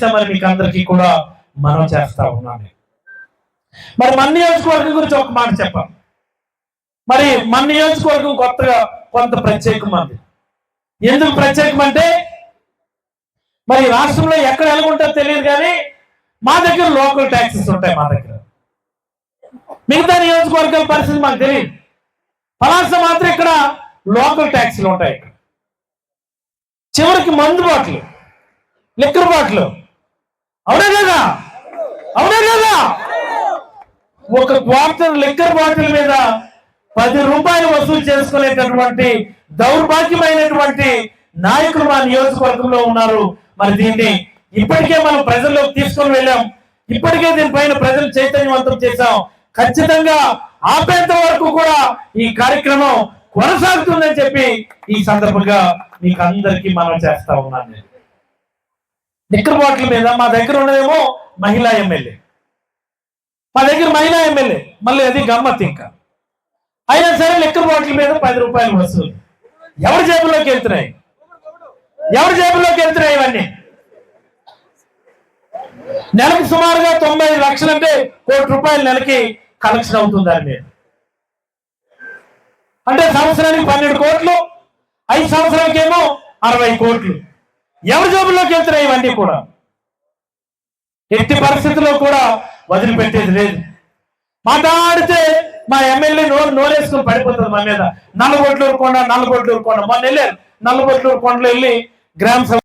చేశామని మీకు అందరికీ కూడా మనం చేస్తా ఉన్నాను మరి మన నియోజకవర్గం గురించి ఒక మాట చెప్పాం. మరి మన నియోజకవర్గం కొత్తగా కొంత ప్రత్యేకమంది ఎందుకు ప్రత్యేకం అంటే మరి రాష్ట్రంలో ఎక్కడ ఎలాగుంటుందో తెలియదు కానీ మా దగ్గర లోకల్ ట్యాక్సెస్ ఉంటాయి మా దగ్గర. మిగతా నియోజకవర్గాల పరిస్థితి మాకు తెలియదు. పలాస మాత్రం ఇక్కడ లోకల్ ట్యాక్సీలు ఉంటాయి ఇక్కడ. చివరికి మందు బాట్లు లిక్కర్ బాటలు. అవునా కదా అవునా కదా ఒక క్వార్టర్ లిక్కర్ బాటిల్ మీద పది రూపాయలు వసూలు చేసుకునేటటువంటి దౌర్భాగ్యమైనటువంటి నాయకులు మా నియోజకవర్గంలో ఉన్నారు. మరి దీన్ని ఇప్పటికే మనం ప్రజల్లోకి తీసుకొని వెళ్ళాం. ఇప్పటికే దీనిపైన ప్రజలు చైతన్యవంతం చేశాం. ఖచ్చితంగా ఆపేంత వరకు కూడా ఈ కార్యక్రమం కొనసాగుతుందని చెప్పి ఈ సందర్భంగా మీకు అందరికీ మనం చేస్తా ఉన్నాను. నేను లిక్కర్ మీద మా దగ్గర ఉన్నదేమో మహిళా ఎమ్మెల్యే. మా దగ్గర మహిళా ఎమ్మెల్యే. మళ్ళీ అది గమ్మత్ ఇంకా. అయినా సరే లిక్కర్ బాటిల్ మీద పది రూపాయలు వసూలు. ఎవరి జేబులోకి వెళ్తున్నాయి? ఎవరి జేబులోకి వెళ్తున్నాయి ఇవన్నీ? నెలకు సుమారుగా తొంభై ఐదు లక్షలు అంటే కోటి రూపాయలు నెలకి కలెక్షన్ అవుతుంది దాని మీద. అంటే సంవత్సరానికి పన్నెండు కోట్లు ఐదు సంవత్సరాలకేమో అరవై కోట్లు. ఎవరి జోబుల్లోకి వెళ్తున్నాయి ఇవన్నీ కూడా? ఎట్టి పరిస్థితుల్లో కూడా వదిలిపెట్టేది లేదు. మాట్లాడితే మా ఎమ్మెల్యే నోరు నోరేసుకుని పడిపోతుంది మా మీద. నల్లగొడ్లూరు కొండ నల్లగొడ్లూరు కొండ. మొన్న వెళ్ళారు. నల్లగొడ్లూరు కొండలో వెళ్ళి గ్రామ సభ